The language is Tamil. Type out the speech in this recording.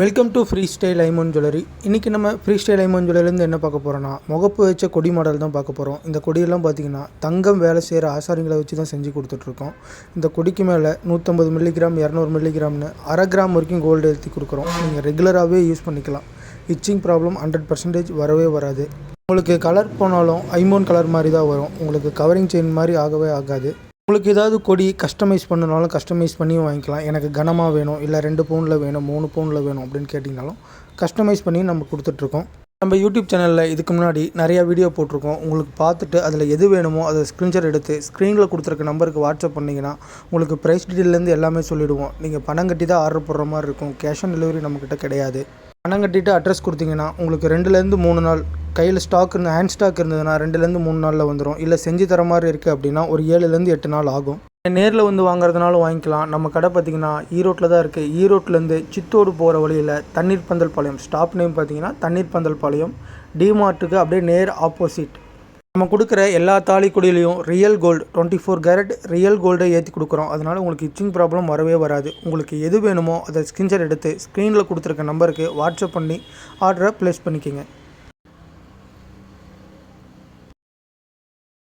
வெல்கம் டு ஃப்ரீ ஸ்டைல் ஐமோன் ஜுவல்லரி இன்றைக்கி நம்ம ஃப்ரீ ஸ்டைல் ஐமோன் ஜுவல்லரிலேருந்து என்ன பார்க்க போகிறோன்னா முகப்பு வச்ச கொடி மாடல் தான் பார்க்க போகிறோம் இந்த கொடியெல்லாம் பார்த்தீங்கன்னா தங்கம் வேலை செய்கிற ஆசாரிங்களை வச்சு தான் செஞ்சு கொடுத்துட்ருக்கோம் இந்த கொடிக்கு மேலே நூற்றம்பது மில்லிகிராம் இரநூறு மில்லிகிராம்னு அரை கிராம் வரைக்கும் கோல்டு எழுத்தி கொடுக்குறோம். நீங்கள் ரெகுலராகவே யூஸ் பண்ணிக்கலாம். இச்சிங் ப்ராப்ளம் ஹண்ட்ரட் பர்சன்டேஜ் வரவே வராது. உங்களுக்கு கலர் போனாலும் ஐமோன் கலர் மாதிரி தான் வரும். உங்களுக்கு கவரிங் செயின் மாதிரி ஆகவே ஆகாது. உங்களுக்கு ஏதாவது கொடி கஸ்டமைஸ் பண்ணனாலும் கஸ்டமைஸ் பண்ணியும் வாங்கிக்கலாம். எனக்கு கனமாக வேணும் இல்லை ரெண்டு பவுனில் வேணும் மூணு பவுனில் வேணும் அப்படின்னு கேட்டிங்கனாலும் கஸ்டமைஸ் பண்ணி நம்ம கொடுத்துட்ருக்கோம். நம்ம யூடியூப் சேனலில் இதுக்கு முன்னாடி நிறையா வீடியோ போட்டிருக்கோம். உங்களுக்கு பார்த்துட்டு அதில் எது வேணுமோ அதை ஸ்க்ரீன்ஷாட் எடுத்து ஸ்க்ரீனில் கொடுத்துருக்க நம்பருக்கு வாட்ஸ்அப் பண்ணிங்கன்னா உங்களுக்கு ப்ரைஸ் டீட்டெயிலேருந்து எல்லாமே சொல்லிவிடுவோம் நீங்கள் பணம் கட்டி தான் ஆர்டர் போடுற மாதிரி இருக்கும். கேஷ் ஆன் டெலிவரி நம்மக்கிட்ட கிடையாது. பணம் கட்டிட்டு அட்ரஸ் கொடுத்தீங்கன்னா உங்களுக்கு ரெண்டுலேருந்து மூணு நாள் கையில் ஸ்டாக் இருந்து ஹேண்ட் ஸ்டாக் இருந்ததுன்னா ரெண்டுலேருந்து மூணு நாளில் வந்துடும் இல்லை செஞ்சு தர மாதிரி இருக்குது அப்படின்னா ஒரு ஏழுலேருந்து எட்டு நாள் ஆகும். நேரில் வந்து வாங்குறதுனாலும் வாங்கிக்கலாம். நம்ம கடை பார்த்திங்கன்னா ஈரோட்டில் தான் இருக்குது ஈரோட்லேருந்து சித்தோடு போகிற வழியில் தண்ணீர் பந்தல் பாளையம். ஸ்டாப் நேம் பார்த்தீங்கன்னா தண்ணீர் பந்தல் பாளையம். டிமார்ட்டுக்கு அப்படியே நேர் ஆப்போசிட் நம்ம கொடுக்குற எல்லா தாலிக்குடியிலையும் real gold twenty four carat real கோல்டை ஏற்றி கொடுக்குறோம். அதனால் உங்களுக்கு இச்சிங் ப்ராப்ளம் வரவே வராது. உங்களுக்கு எது வேணுமோ அதை ஸ்க்ரீன்ஷாட் எடுத்து ஸ்க்ரீனில் கொடுத்துருக்க நம்பருக்கு வாட்ஸ்அப் பண்ணி ஆர்டரை ப்ளேஸ் பண்ணிக்கோங்க.